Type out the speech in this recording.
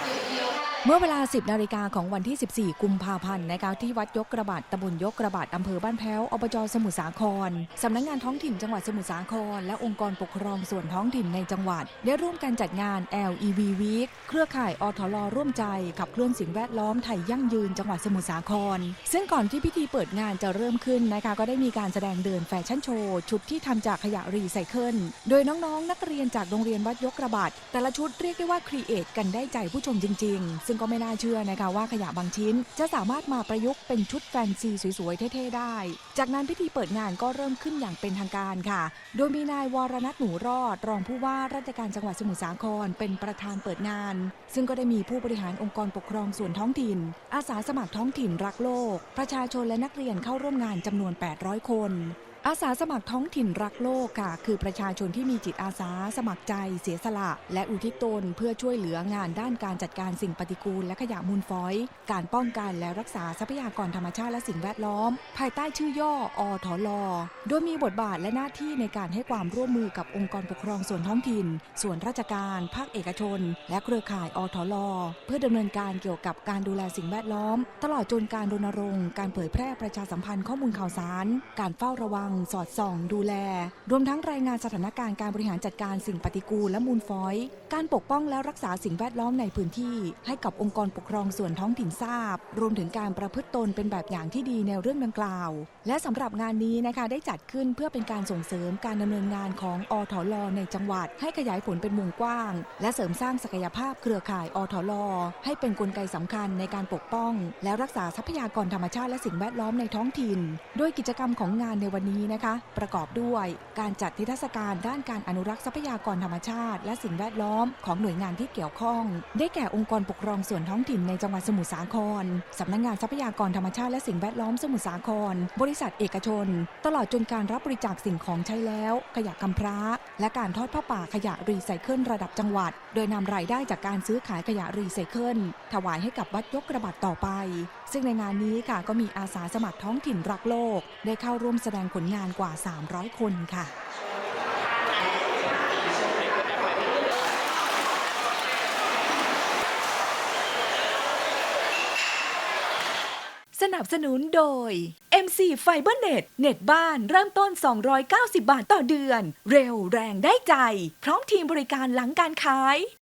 If you. have เมื่อเวลา 10 นาฬิกาของวันที่ 14 กุมภาพันธ์นะคะที่วัดยกกระบาดตำบลยกกระบาดอำเภอบ้านแพ้วอบจสมุทรสาครสำนักงานท้องถิ่นจังหวัดสมุทรสาคร และองค์กรปกครองส่วนท้องถิ่นในจังหวัด ได้ร่วมกันจัดงาน LEV Week เครือข่ายอทลร่วมใจ ขับเคลื่อนสิ่งแวดล้อมไทยยั่งยืนจังหวัดสมุทรสาคร ซึ่งก่อนที่พิธีเปิดงานจะเริ่มขึ้นนะคะก็ได้มีการแสดงเดินแฟชั่นโชว์ชุดที่ทำจากขยะรีไซเคิลโดยน้องๆ นักเรียนจากโรงเรียนวัดยกกระบาดแต่ละชุดเรียกได้ว่าครีเอทกันได้ใจผู้ชมจริง ๆ ซึ่งก็ไม่น่าเชื่อนะคะว่าขยะบางชิ้นจะสามารถมาประยุกต์เป็นชุดแฟนซีสวยๆ เท่ๆ ได้ จากนั้นพิธีเปิดงานก็เริ่มขึ้นอย่างเป็นทางการค่ะ โดยมีนายวรนัทหนูรอด รองผู้ว่าราชการจังหวัดสมุทรสาครเป็นประธานเปิดงาน ซึ่งก็ได้มีผู้บริหารองค์กรปกครองส่วนท้องถิ่น อาสาสมัครท้องถิ่นรักโลก ประชาชนและนักเรียนเข้าร่วมงานจำนวน 800 คน อาสาสมัครท้องถิ่นรักโลกค่ะ คือประชาชนที่มีจิตอาสาสมัครใจเสียสละ และอุทิศตนเพื่อช่วยเหลืองานด้านการจัดการสิ่งปฏิกูล และขยะมูลฝอย การป้องกันและรักษาทรัพยากรธรรมชาติและสิ่งแวดล้อม ภายใต้ชื่อย่ออทลโดยมีบทบาทและหน้าที่ในการให้ความร่วมมือกับองค์กรปกครองส่วนท้องถิ่น ส่วนราชการ ภาคเอกชน และเครือข่ายอทลเพื่อดำเนินการเกี่ยวกับการดูแลสิ่งแวดล้อม ตลอดจนการรณรงค์การเผยแพร่ประชาสัมพันธ์ข้อมูลข่าวสาร การเฝ้าระวังสอดส่อง ดูแล รวมทั้งรายงานสถานการณ์การบริหารจัดการสิ่งปฏิกูลและมูลฝอย การปกป้องและรักษาสิ่งแวดล้อมในพื้นที่ ให้กับองค์กรปกครองส่วนท้องถิ่นทราบ รวมถึงการประพฤติตนเป็นแบบอย่างที่ดีในเรื่องดังกล่าว และสำหรับงานนี้นะคะได้จัดขึ้นเพื่อเป็นการส่งเสริมการดำเนินงานของอทลในจังหวัด ให้ขยายผลเป็นวงกว้าง และเสริมสร้างศักยภาพเครือข่ายอทลให้เป็นนกลไกสำคัญในการปกป้อง และรักษาทรัพยากรธรรมชาติและสิ่งแวดล้อมในท้องถิ่น โดยกิจกรรมของงานในวันนี้นะคะ ประกอบด้วยการจัดนิทรรศการด้านการอนุรักษ์ทรัพยากรธรรมชาติ และสิ่งแวดล้อมของหน่วยงานที่เกี่ยวข้อง ได้แก่องค์กรปกครองส่วนท้องถิ่นในจังหวัดสมุทรสาครสำนักงานทรัพยากรธรรมชาติและสิ่งแวดล้อมสมุทรสาคร บริษัทเอกชน ตลอดจนการรับบริจาคสิ่งของใช้แล้ว ขยะกำพร้า และการทอดผ้าป่าขยะรีไซเคิลระดับจังหวัด โดยนำรายได้จากการซื้อขายขยะรีไซเคิลถวายให้กับวัดยกระบาดต่อไป ซึ่งในงานนี้ค่ะก็มีอาสาสมัครท้องถิ่นรักโลก ได้เข้าร่วมแสดงผลงานกว่า 300 คนค่ะสนับสนุนโดย MC FiberNet เน็ตบ้านเริ่มต้น 290 บาทต่อเดือน เร็วแรงได้ใจ พร้อมทีมบริการหลังการขาย